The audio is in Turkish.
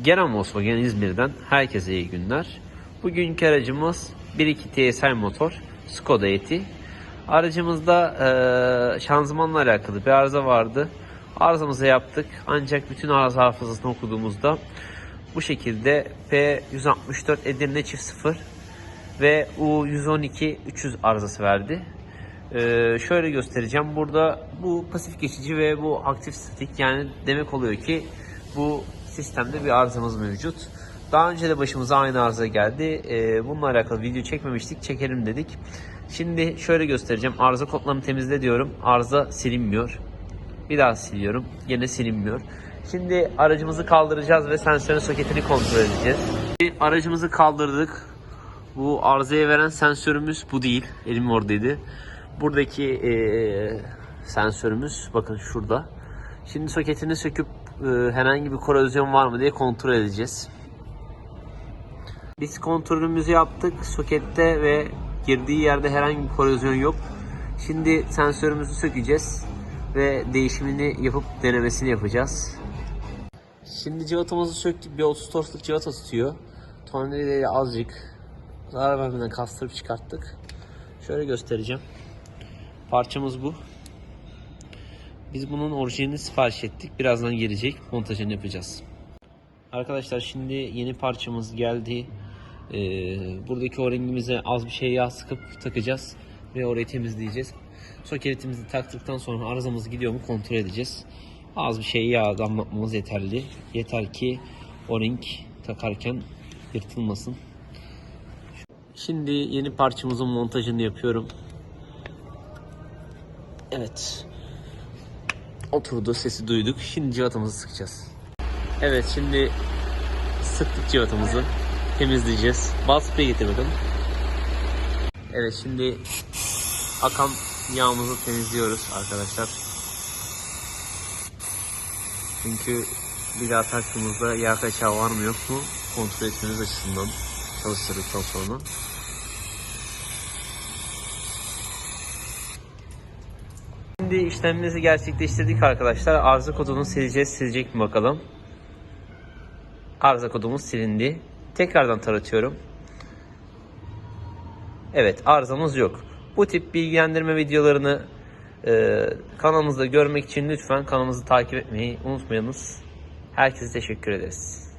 Genel Volkswagen İzmir'den herkese iyi günler. Bugünkü aracımız 1.2 TSI motor Skoda Yeti. Aracımızda eee şanzımanla alakalı bir arıza vardı. Arızamızı yaptık ancak bütün arıza hafızasını okuduğumuzda bu şekilde P164 Edirne çift 0 ve U112 300 arızası verdi. Ee, şöyle göstereceğim. Burada bu pasif geçici ve bu aktif statik yani demek oluyor ki bu sistemde bir arızamız mevcut. Daha önce de başımıza aynı arıza geldi. Ee, bununla alakalı video çekmemiştik. Çekelim dedik. Şimdi şöyle göstereceğim. Arıza kodlarını temizle diyorum. Arıza silinmiyor. Bir daha siliyorum. Yine silinmiyor. Şimdi aracımızı kaldıracağız ve sensörün soketini kontrol edeceğiz. Aracımızı kaldırdık. Bu arızayı veren sensörümüz bu değil. Elim oradaydı. Buradaki eee, sensörümüz bakın şurada. Şimdi soketini söküp herhangi bir korozyon var mı diye kontrol edeceğiz. Biz kontrolümüzü yaptık. Sokette ve girdiği yerde herhangi bir korozyon yok. Şimdi sensörümüzü sökeceğiz ve değişimini yapıp denemesini yapacağız. Şimdi cıvatamızı söktük. Bir 30 torsluk cıvata tutuyor. Tornavidayla azıcık zarar vermeden kastırıp çıkarttık. Şöyle göstereceğim. Parçamız bu. Biz bunun orijinalini sipariş ettik. Birazdan gelecek. Montajını yapacağız. Arkadaşlar şimdi yeni parçamız geldi. Ee, buradaki o-ringimize az bir şey yağ sıkıp takacağız. Ve orayı temizleyeceğiz. Soketimizi taktıktan sonra arızamız gidiyor mu kontrol edeceğiz. Az bir şey yağ damlatmamız yeterli. Yeter ki o-ring takarken yırtılmasın. Şimdi yeni parçamızın montajını yapıyorum. Evet. Oturdu, sesi duyduk. Şimdi cıvatamızı sıkacağız. Evet, şimdi sıktık cıvatamızı. Temizleyeceğiz. Bal spreyi getir. Evet, şimdi akan yağımızı temizliyoruz arkadaşlar. Çünkü bir daha taktığımızda yağ kaçağı var mı yok mu kontrol etmeniz açısından çalıştırdıktan sonra. Şimdi işlemimizi gerçekleştirdik arkadaşlar. Arıza kodunu sileceğiz. Silecek mi bakalım. Arıza kodumuz silindi. Tekrardan taratıyorum. Evet arızamız yok. Bu tip bilgilendirme videolarını e, kanalımızda görmek için lütfen kanalımızı takip etmeyi unutmayınız. Herkese teşekkür ederiz.